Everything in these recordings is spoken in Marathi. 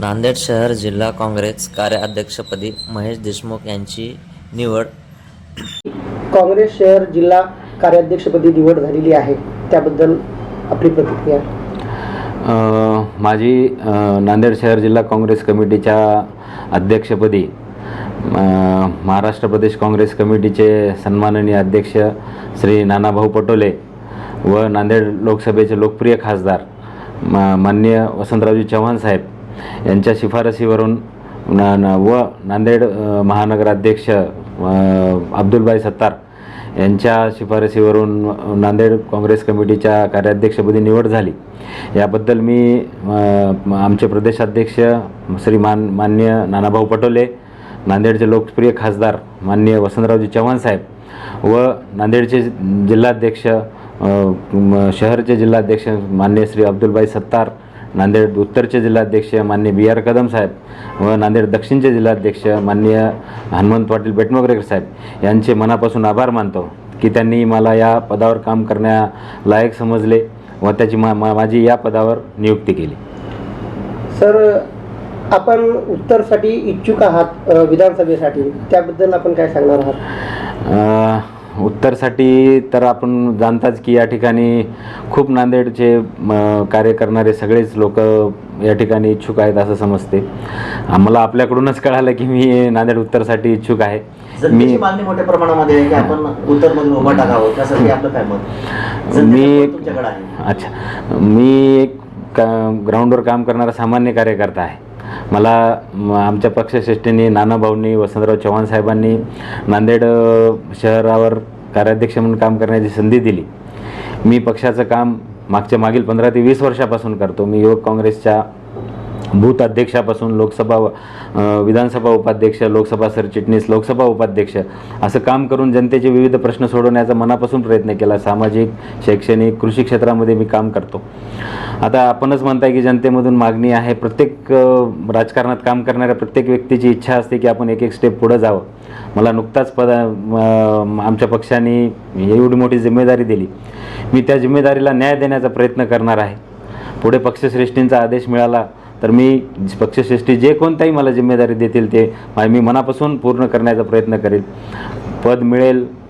नांदेड शहर जिल्हा काँग्रेस कार्याध्यक्षपदी महेश देशमुख यांची निवड. काँग्रेस शहर जिल्हा कार्याध्यक्षपदी निवड झालेली आहे. त्याबद्दल आपली प्रतिक्रिया. अ, माझी नांदेड शहर जिल्हा काँग्रेस कमिटीच्या अध्यक्षपदी महाराष्ट्र प्रदेश काँग्रेस कमिटीचे सन्माननीय अध्यक्ष श्री नानाभाऊ पटोले व नांदेड लोकसभेचे लोकप्रिय खासदार मा माननीय वसंतरावजी चव्हाण साहेब. यांच्या शिफारसीवरून ना ना व नांदेड महानगराध्यक्ष अब्दुलबाई सत्तार यांच्या शिफारसीवरून नांदेड काँग्रेस कमिटीच्या कार्याध्यक्षपदी निवड झाली. याबद्दल मी आमचे प्रदेशाध्यक्ष श्री मान मान्य नानाभाऊ पटोले नांदेडचे लोकप्रिय खासदार मान्य वसंतरावजी चव्हाण साहेब व नांदेडचे जिल्हाध्यक्ष शहरचे जिल्हाध्यक्ष मान्य श्री अब्दुलबाई सत्तार नांदेड उत्तरचे जिल्हाध्यक्ष मान्य बी आर कदम साहेब व नांदेड दक्षिणचे जिल्हाध्यक्ष माननीय हनुमंत पाटील बेटमोगरेकर साहेब यांचे मनापासून आभार मानतो की त्यांनी मला या पदावर काम करण्यालायक समजले व त्याची मा माझी या पदावर नियुक्ती केली. सर आपण उत्तरसाठी इच्छुक आहात विधानसभेसाठी. त्याबद्दल आपण काय सांगणार आहात? उत्तरसाठी तर आपण जाणताच की या ठिकाणी खूप नांदेडचे कार्य करणारे सगळेच लोक या ठिकाणी इच्छुक आहेत असं समजते. आम्हाला आपल्याकडूनच कळालं की मी नांदेड उत्तरसाठी इच्छुक आहे. मी मागणी मोठ्या प्रमाणामध्ये आहे की आपण उत्तरमधून उभा टाकावं त्यासाठी आपलं काय मत? जनतेचं मी अच्छा. मी एक का ग्राउंडवर काम करणारा सामान्य कार्यकर्ता आहे. मला म, आमच्या पक्षश्रेष्ठींनी नानाभाऊंनी वसंतराव चव्हाण साहेबांनी नांदेड शहरावर कार्याध्यक्ष म्हणून काम करण्याची संधी दिली. मी पक्षाचं काम मागच्या मागील पंधरा ते वीस वर्षापासून करतो. मी युवक काँग्रेसच्या बूथ अध्यक्षापासून लोकसभा विधानसभा उपाध्यक्ष लोकसभा सरचिटणीस लोकसभा उपाध्यक्ष असं काम करून जनतेचे विविध प्रश्न सोडवण्याचा मनापासून प्रयत्न केला. सामाजिक शैक्षणिक कृषी क्षेत्रामध्ये मी काम करतो. आता आपणच म्हणताय की जनतेमधून मागणी आहे. प्रत्येक राजकारणात काम करणाऱ्या प्रत्येक व्यक्तीची इच्छा असते की आपण एक एक स्टेप पुढं जावं. मला नुकताच पद आमच्या पक्षाने एवढी मोठी जिम्मेदारी दिली. मी त्या जिम्मेदारीला न्याय देण्याचा प्रयत्न करणार आहे. पुढे पक्षश्रेष्ठींचा आदेश मिळाला तर मी पक्षश्रेष्ठी जे कोणताही मला जिम्मेदारी देतील ते मा- मी मनापासून पूर्ण करण्याचा प्रयत्न करेल. पद मिळेल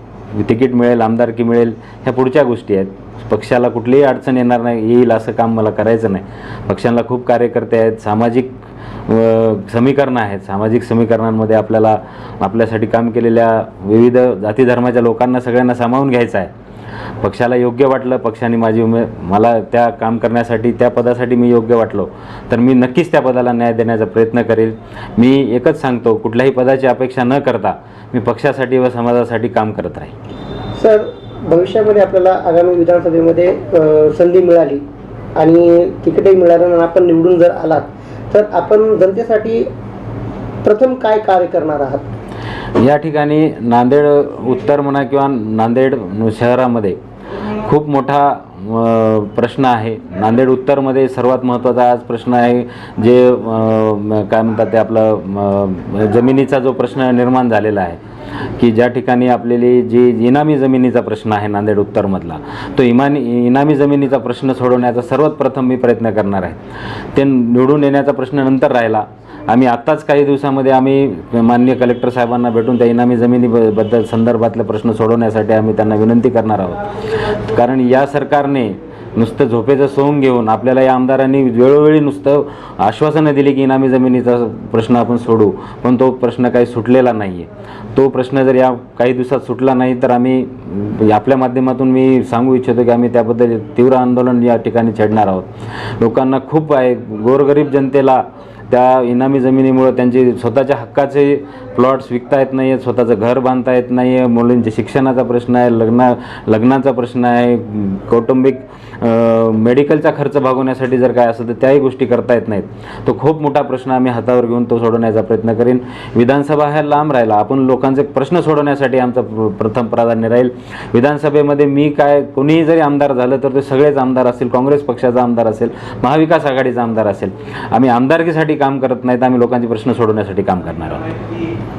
तिकीट मिळेल आमदारकी मिळेल ह्या पुढच्या गोष्टी आहेत. पक्षाला कुठलीही अडचण येणार नाही येईल असं काम मला करायचं नाही. पक्षांना खूप कार्यकर्ते आहेत सामाजिक समीकरणं आहेत. सामाजिक समीकरणांमध्ये आपल्याला आपल्यासाठी काम केलेल्या विविध जाती धर्माच्या लोकांना सगळ्यांना सामावून घ्यायचं आहे. पक्षाला योग्य वाटलं पक्षाने माझी उमे मला त्या काम करण्यासाठी त्या पदासाठी मी योग्य वाटलो. तर मी नक्कीच त्या पदाला न्याय देण्याचा प्रयत्न करेल. मी एकच सांगतो कुठल्याही पदाची अपेक्षा न करता मी पक्षासाठी व समाजासाठी काम करत राहील. सर भविष्यामध्ये आपल्याला आगामी विधानसभेमध्ये संधी मिळाली आणि तिकीटही मिळालं आणि आपण निवडून जर आलात तर आपण जनतेसाठी प्रथम काय कार्य करणार आहात? या ठिकाणी नांदेड उत्तर म्हणा किंवा नांदेड शहरामध्ये खूप मोठा प्रश्न आहे. नांदेड उत्तरमध्ये सर्वात महत्त्वाचा आज प्रश्न आहे जे काय म्हणतात ते आपलं जमिनीचा जो प्रश्न निर्माण झालेला आहे की ज्या ठिकाणी आपलेली जी इनामी जमिनीचा प्रश्न आहे नांदेड उत्तरमधला तो इमानी इनामी जमिनीचा प्रश्न सोडवण्याचा सर्वात प्रथम मी प्रयत्न करणार आहे. ते निवडून येण्याचा प्रश्न नंतर राहिला आम्ही आत्ताच काही दिवसामध्ये आम्ही माननीय कलेक्टर साहेबांना भेटून त्या इनामी जमिनीबद्दल संदर्भातले प्रश्न सोडवण्यासाठी आम्ही त्यांना विनंती करणार आहोत. कारण या सरकारने नुसतं झोपेचं सोंग घेऊन आपल्याला या आमदारांनी वेळोवेळी नुसतं आश्वासनं दिली की इनामी जमिनीचा प्रश्न आपण सोडू पण तो प्रश्न काही सुटलेला नाही आहे तो प्रश्न जर या काही दिवसात सुटला नाही तर आम्ही आपल्या माध्यमातून मी सांगू इच्छितो की आम्ही त्याबद्दल तीव्र आंदोलन या ठिकाणी छेडणार आहोत. लोकांना खूप आहे गोरगरीब जनतेला त्या इनामी जमिनीमुळं त्यांचे स्वतःच्या हक्काचे प्लॉट्स विकता येत नाही आहेत स्वतःचं घर बांधता येत नाही आहे मुलींचे शिक्षणाचा प्रश्न आहे लग्ना लग्नाचा प्रश्न आहे. कौटुंबिक मेडिकलचा खर्च भागवण्यासाठी जर काय असेल तर त्याही गोष्टी करता येत नाहीत. तो खूप मोठा प्रश्न आम्ही हातावर घेऊन तो सोडवण्याचा प्रयत्न करेन. विधानसभा ह्या लांब राहिला. आपण लोकांचे प्रश्न सोडवण्यासाठी आमचं प्रथम प्राधान्य राहील. विधानसभेमध्ये मी काय कोणीही जरी आमदार झालं तर ते सगळेच आमदार असतील काँग्रेस पक्षाचा आमदार असेल महाविकास आघाडीचा आमदार असेल. आम्ही आमदारकीसाठी काम करत नाहीत आम्ही लोकांचे प्रश्न सोडवण्यासाठी काम करणार आहोत.